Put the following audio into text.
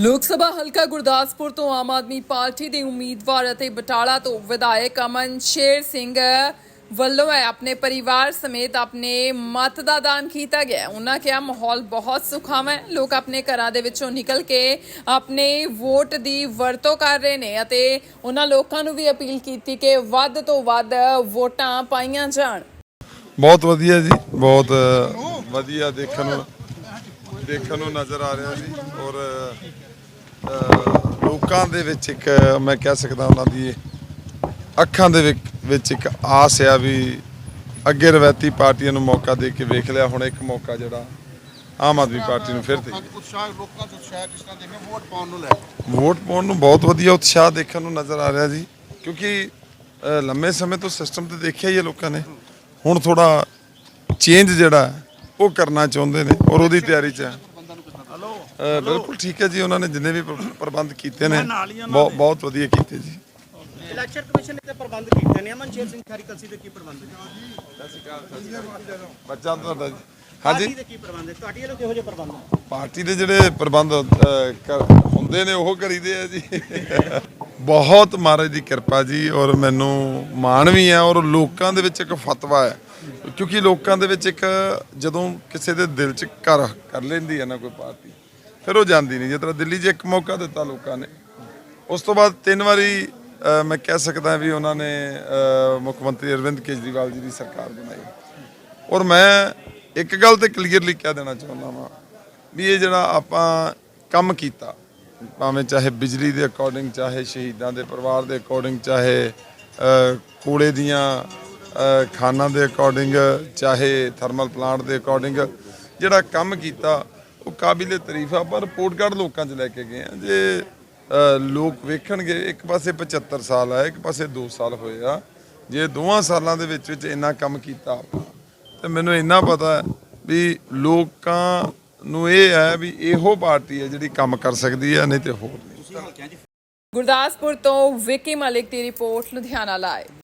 ਲੋਕ ਸਭਾ ਹਲਕਾ ਗੁਰਦਾਸਪੁਰ ਤੋਂ ਆਮ ਆਦਮੀ ਪਾਰਟੀ ਦੇ ਉਮੀਦਵਾਰ ਅਤੇ ਬਟਾਲਾ ਤੋਂ ਵਿਧਾਇਕ ਅਮਨ ਸ਼ੇਰ ਸਿੰਘ ਵੱਲੋਂ ਹੈ, ਆਪਣੇ ਪਰਿਵਾਰ ਸਮੇਤ ਆਪਣੇ ਮਤ ਦਾ ਦਾਨ ਕੀਤਾ ਗਿਆ ਉਹਨਾਂ ਕਿਹਾ, ਮਾਹੌਲ ਬਹੁਤ ਸੁਖਾਵਾਂ ਹੈ। ਲੋਕ ਆਪਣੇ ਘਰਾਂ ਦੇ ਵਿੱਚੋਂ ਨਿਕਲ ਕੇ ਆਪਣੇ ਵੋਟ ਦੀ ਵਰਤੋਂ ਕਰ ਰਹੇ ਨੇ ਅਤੇ ਉਹਨਾਂ ਲੋਕਾਂ ਨੂੰ ਵੀ ਅਪੀਲ ਕੀਤੀ ਕਿ ਵੱਧ ਤੋਂ ਵੱਧ ਵੋਟਾਂ ਪਾਈਆਂ ਜਾਣ। ਬਹੁਤ ਵਧੀਆ ਜੀ, ਬਹੁਤ ਵਧੀਆ ਦੇਖਣ ਨੂੰ ਦੇਖਣ ਨੂੰ ਨਜ਼ਰ ਆ ਰਿਹਾ ਜੀ ਔਰ ਲੋਕਾਂ ਦੇ ਵਿੱਚ ਇੱਕ ਮੈਂ ਕਹਿ ਸਕਦਾ ਉਹਨਾਂ ਦੀ ਅੱਖਾਂ ਦੇ ਵਿੱਚ- ਇੱਕ ਆਸ ਆ ਵੀ ਅੱਗੇ ਰਵਾਇਤੀ ਪਾਰਟੀਆਂ ਨੂੰ ਮੌਕਾ ਦੇ ਕੇ ਵੇਖ ਲਿਆ ਹੁਣ ਇੱਕ ਮੌਕਾ ਜਿਹੜਾ ਆਮ ਆਦਮੀ ਪਾਰਟੀ ਨੂੰ ਫਿਰ ਦੇ ਉਤਸ਼ਾਹ ਲੋਕਾਂ ਦਾ ਉਤਸ਼ਾਹ ਕਿਸ ਤਰ੍ਹਾਂ ਦੇਖੇ ਵੋਟ ਪਾਉਣ ਨੂੰ ਲੈ ਵੋਟ ਪਾਉਣ ਨੂੰ ਬਹੁਤ ਵਧੀਆ ਉਤਸ਼ਾਹ ਦੇਖਣ ਨੂੰ ਨਜ਼ਰ ਆ ਰਿਹਾ ਜੀ ਕਿਉਂਕਿ ਲੰਮੇ ਸਮੇਂ ਤੋਂ ਸਿਸਟਮ ਤੇ ਦੇਖਿਆ ਹੀ ਹੈ ਲੋਕਾਂ ਨੇ। ਹੁਣ ਥੋੜਾ ਚੇਂਜ ਜਿਹੜਾ ਉਹ ਕਰਨਾ ਚਾਹੁੰਦੇ ਨੇ ਔਰ ਉਹਦੀ ਤਿਆਰੀ 'ਚ ਹੈ। ਅ, ਬਿਲਕੁਲ ਠੀਕ ਹੈ ਜੀ ਉਹਨਾਂ ਨੇ ਜਿੰਨੇ ਵੀ ਪ੍ਰ- ਪ੍ਰਬੰਧ ਕੀਤੇ ਨੇ ਬਹੁਤ ਬਹੁਤ ਵਧੀਆ ਕੀਤੇ ਜੀ। ਇਲੈਕਸ਼ਨ ਕਮਿਸ਼ਨ ਨੇ ਤੇ ਪ੍ਰਬੰਧ ਕੀਤੇ ਨੇ। ਅਮਨ ਸ਼ੇਰ ਸਿੰਘ ਖੈਰੀ ਕਲਸੀ ਦੇ ਕੀ ਪ੍ਰਬੰਧ ਨੇ? ਬੱਚਾ ਤੁਹਾਡਾ ਜੀ। ਪਾਰਟੀ ਹਾਂਜੀ ਦੇ ਕੀ ਪ੍ਰਬੰਧ ਹੈ ਤੁਹਾਡੀ ਵੱਲੋਂ ਕਿਹੋ ਜਿਹੇ ਪ੍ਰਬੰਧ ਨੇ? ਪਾਰਟੀ ਦੇ ਜਿਹੜੇ ਪ੍ਰਬੰਧ ਕਰ- ਹੁੰਦੇ ਨੇ ਉਹ ਕਰੀਦੇ ਆ ਜੀ। ਬਹੁਤ ਮਹਾਰਾਜ ਦੀ ਕਿਰਪਾ ਜੀ ਔਰ ਮੈਨੂੰ ਮਾਣ ਵੀ ਹੈ ਔਰ ਲੋਕਾਂ ਦੇ ਵਿੱਚ ਇੱਕ ਫਤਵਾ ਹੈ। ਕਿਉਂਕਿ ਲੋਕਾਂ ਦੇ ਵਿੱਚ ਇੱਕ ਜਦੋਂ ਕਿਸੇ ਦੇ ਦਿਲ 'ਚ ਘਰ ਕਰ ਲੈਂਦੀ ਹੈ ਨਾ ਕੋਈ ਪਾਰਟੀ, ਫਿਰ ਉਹ ਜਾਂਦੀ ਨਹੀਂ। ਜਿਸ ਤਰ੍ਹਾਂ ਦਿੱਲੀ 'ਚ ਇੱਕ ਮੌਕਾ ਦਿੱਤਾ ਲੋਕਾਂ ਨੇ। ਉਸ ਤੋਂ ਬਾਅਦ ਤਿੰਨ ਵਾਰੀ ਮੈਂ ਕਹਿ ਸਕਦਾ ਵੀ ਉਹਨਾਂ ਨੇ ਮੁੱਖ ਮੰਤਰੀ ਅਰਵਿੰਦ ਕੇਜਰੀਵਾਲ ਜੀ ਦੀ ਸਰਕਾਰ ਬਣਾਈ। ਔਰ ਮੈਂ ਇੱਕ ਗੱਲ ਤੇ ਕਲੀਅਰਲੀ ਕਹਿ ਦੇਣਾ ਚਾਹੁੰਦਾ ਵਾਂ ਵੀ ਇਹ ਜਿਹੜਾ ਆਪਾਂ ਕੰਮ ਕੀਤਾ, ਭਾਵੇਂ ਚਾਹੇ ਬਿਜਲੀ ਦੇ ਅਕੋਰਡਿੰਗ ਚਾਹੇ ਸ਼ਹੀਦਾਂ ਦੇ ਪਰਿਵਾਰ ਦੇ ਅਕੋਰਡਿੰਗ ਚਾਹੇ ਕੋਲੇ ਦੀਆਂ ਖਾਨਾਂ ਦੇ ਅਕੋਰਡਿੰਗ ਚਾਹੇ ਥਰਮਲ ਪਲਾਂਟ ਦੇ ਅਕੋਰਡਿੰਗ ਜਿਹੜਾ ਕੰਮ ਕੀਤਾ, ਉਹ ਕਾਬਿਲੇ ਤਾਰੀਫ ਆ, ਪਰ ਰਿਪੋਰਟ ਕਾਰਡ ਲੋਕਾਂ 'ਚ ਲੈ ਕੇ ਗਏ ਆ। ਜੇ ਲੋਕ ਵੇਖਣਗੇ, ਇੱਕ ਪਾਸੇ 75 ਸਾਲ ਆ, ਇੱਕ ਪਾਸੇ 2 ਸਾਲ ਹੋਏ ਆ। ਜੇ ਦੋਵਾਂ ਸਾਲਾਂ ਦੇ ਵਿੱਚ ਵਿੱਚ ਇੰਨਾ ਕੰਮ ਕੀਤਾ ਆਪਾਂ, ਤੇ ਮੈਨੂੰ ਇੰਨਾ ਪਤਾ ਵੀ ਲੋਕਾਂ ਨੂੰ ਇਹ ਹੈ ਵੀ ਇਹੋ ਪਾਰਟੀ ਹੈ ਜਿਹੜੀ ਕੰਮ ਕਰ ਸਕਦੀ ਹੈ, ਨਹੀਂ ਤੇ ਹੋਰ ਨਹੀਂ। ਗੁਰਦਾਸਪੁਰ ਤੋਂ ਵਿੱਕੀ ਮਲਿਕ ਦੀ ਰਿਪੋਰਟ, ਲੁਧਿਆਣਾ ਲਾਈਵ।